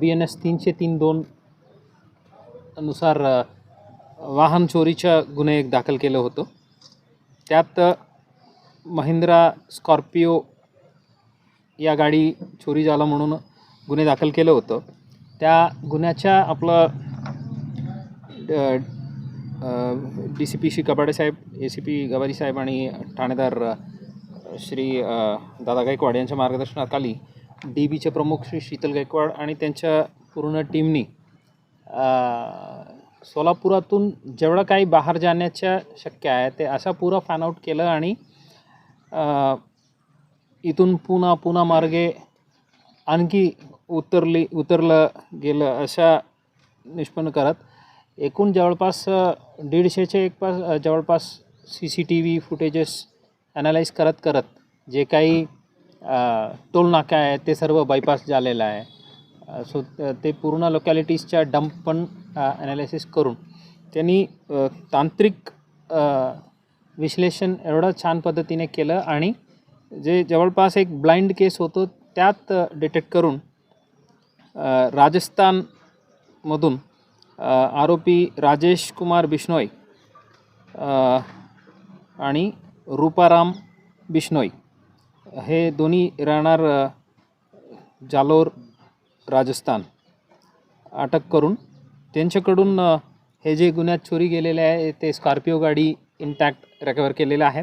बी N S तीनशे तीन दोन नुसार वाहन चोरीच्या गुन्हे एक दाखल केलं होतं. त्यात महिंद्रा स्कॉर्पिओ या गाडी चोरी झाला म्हणून गुन्हे दाखल केलं होतं. त्या गुन्ह्याच्या आपलं D C P Shri Kabade Saheb A C P Gawari साहेब आणि ठाणेदार श्री दादा गायकवाड यांच्या मार्गदर्शनाखाली डी बीचे प्रमुख श्री शीतल गायकवाड आणि त्यांच्या पूर्ण टीमनी सोलापुरातून जेवढं काही बाहेर जाण्याच्या शक्य आहे ते असा पुरा फॅनआउट केलं आणि इथून पुन्हा पुन्हा मार्गे आणखी उतरली उतरलं गेलं अशा निष्पन्न करत. एकूण जवळपास दीडशेचे एक पास जवळपास C C T V footages analyse करत करत जे काही टोलनाका आहे? ते सर्व बायपास झालेलं आहे. सो ते पूर्ण लोकॅलिटीजच्या डंप पण ॲनालिसिस करून. त्यांनी तांत्रिक विश्लेषण एवढं छान पद्धतीने केलं आणि जे जवळपास एक ब्लाइंड केस होतो त्यात डिटेक्ट करून राजस्थानमधून आरोपी राजेश कुमार बिश्नोई आणि रूपाराम बिश्नोई हे दोन्ही राहणार जालोर राजस्थान. अटक करून त्यांच्याकडून हे जे गुन्ह्यात चोरी गेलेले आहे ते स्कॉर्पिओ गाडी इंटॅक्ट रिकवर केलेलं आहे.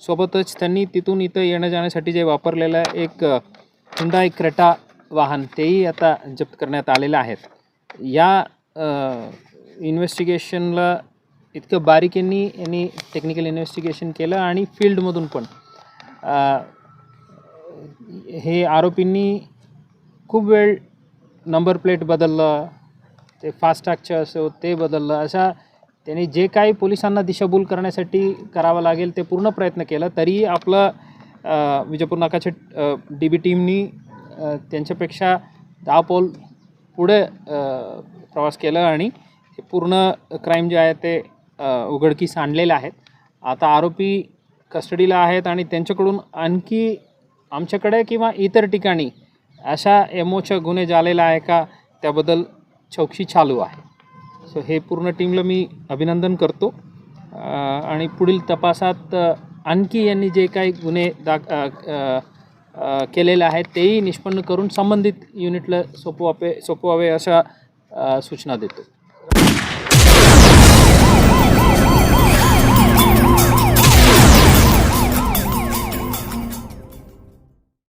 सोबतच त्यांनी तिथून इथं येण्या जाण्यासाठी जे वापरलेलं एक हुंडाई क्रेटा वाहन तेही आता जप्त करण्यात आलेलं आहेत या इन्व्हेस्टिगेशनला इतकं बारीकींनी यांनी टेक्निकल इन्व्हेस्टिगेशन केलं आणि फील्डमधून पण हे आरोपींनी खूप वेळ नंबर प्लेट बदललं ते फास्टॅगचं असो ते बदललं अशा त्यांनी जे काही पोलिसांना दिशाभूल करण्यासाठी करावं लागेल ते पूर्ण प्रयत्न केला. तरीही आपलं विजयपूर नाकाच्या डी बी टीमनी त्यांच्यापेक्षा दहा पोल पुढे प्रवास केला आणि पूर्ण क्राईम जे आहे ते उघडकीस आणलेले आहेत. आता आरोपी कस्टडीला आहेत आणि त्यांच्याकडून आणखी आमच्याकडे किंवा इतर ठिकाणी अशा एमओच्या गुन्हे झालेला आहे का? त्याबद्दल चौकशी चालू आहे. सो हे पूर्ण टीमला मी अभिनंदन करतो. आणि पुढील तपासात आणखी यांनी जे काही गुन्हे दाख केलेले आहेत तेही निष्पन्न करून संबंधित युनिटला सोपवावे सोपवावे अशा सूचना देतो.